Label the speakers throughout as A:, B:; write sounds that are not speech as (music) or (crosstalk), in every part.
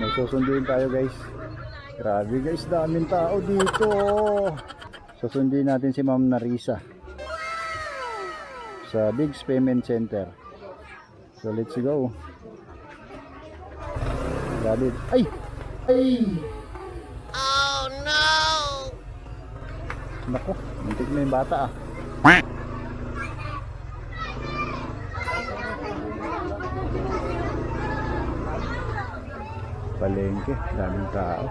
A: May susunduin tayo guys. Grabe guys, daming tao dito. Susundin natin si Ma'am Narisa sa Big's Payment Center. So let's go. Grabe. Ay! Ay!
B: Oh no!
A: Nako, muntik na yung bata ah. Palengke, daming tao.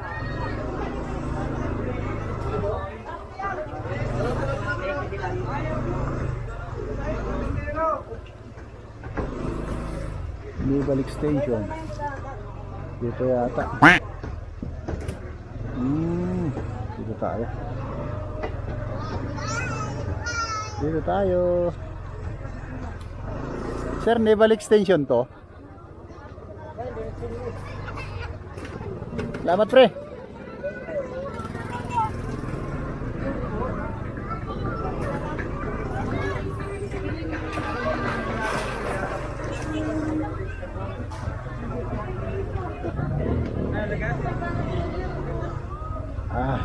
A: Nibalik Station. Dito yata. Hmm, dito tayo. Dito tayo. Sir, Naval Extension to? Salamat pre. Ah.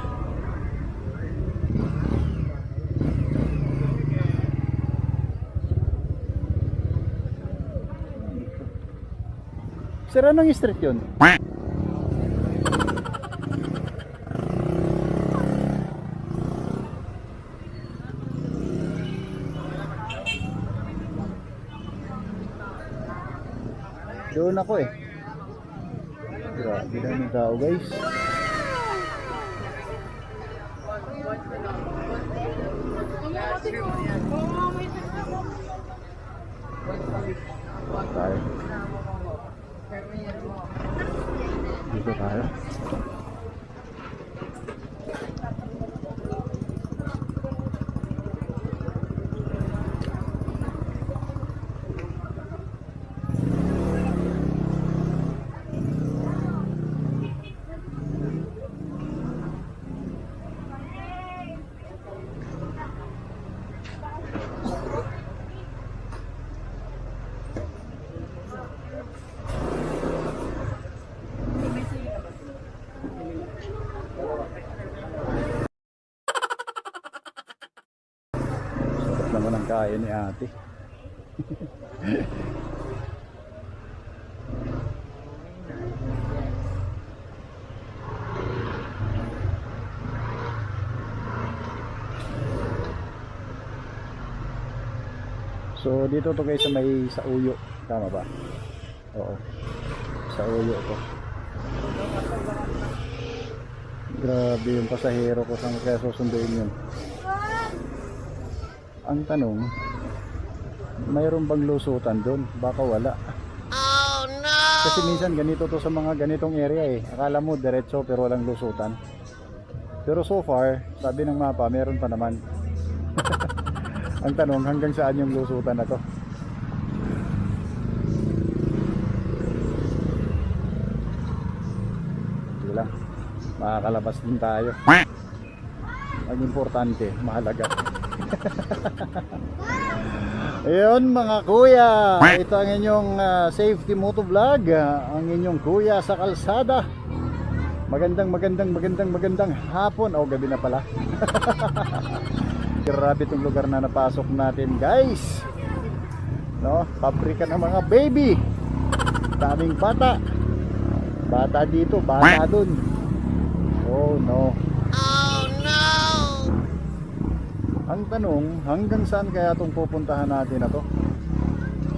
A: Sir, anong street yun? Doon ako eh. Grabe na ng tao guys. Tayo. Dito tayo. Sarap naman ang kaya ni ate. So dito to guys sa may sa uyo. Tama ba? Oo. Sa uyo to. Grabe yung pasahero ko saan kaya susunduin yun. Ang tanong, mayroon bang lusutan doon? Baka wala.
B: Oh no!
A: Kasi minsan ganito to sa mga ganitong area eh. Akala mo diretso pero walang lusutan. Pero so far, sabi ng mapa, meron pa naman. (laughs) Ang tanong, hanggang saan yung lusutan na to? Sige lang. Makakalabas din tayo. Ang importante, mahalaga. (laughs) Ayun mga kuya, ito ang inyong ah, safety moto vlog, ah, ang inyong kuya sa kalsada. Magandang magandang magandang magandang hapon o gabi na pala. (laughs) Grabe itong lugar na napasok natin guys. No, pabrika ng mga baby. Daming bata. Bata dito, bata dun. Oh no.
B: Oh no!
A: Ang tanong, hanggang saan kaya itong pupuntahan natin na to?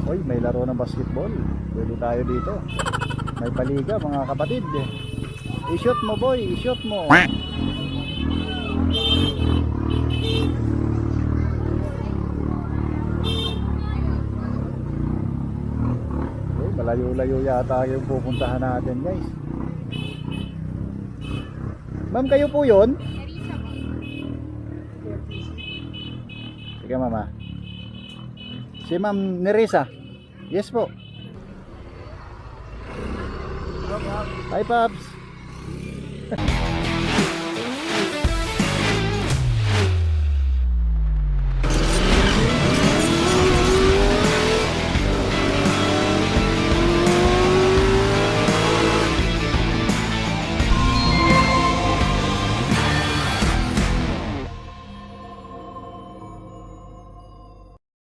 A: Hoy, may laro ng basketball. Pwede tayo dito. May paliga mga kapatid. I-shoot mo boy, i-shoot mo. Uy, malayo-layo yata yung pupuntahan natin guys. Ma'am, kayo po yun? Sige mama. Si Ma'am Nerissa. Yes po. Hi Paps. (laughs)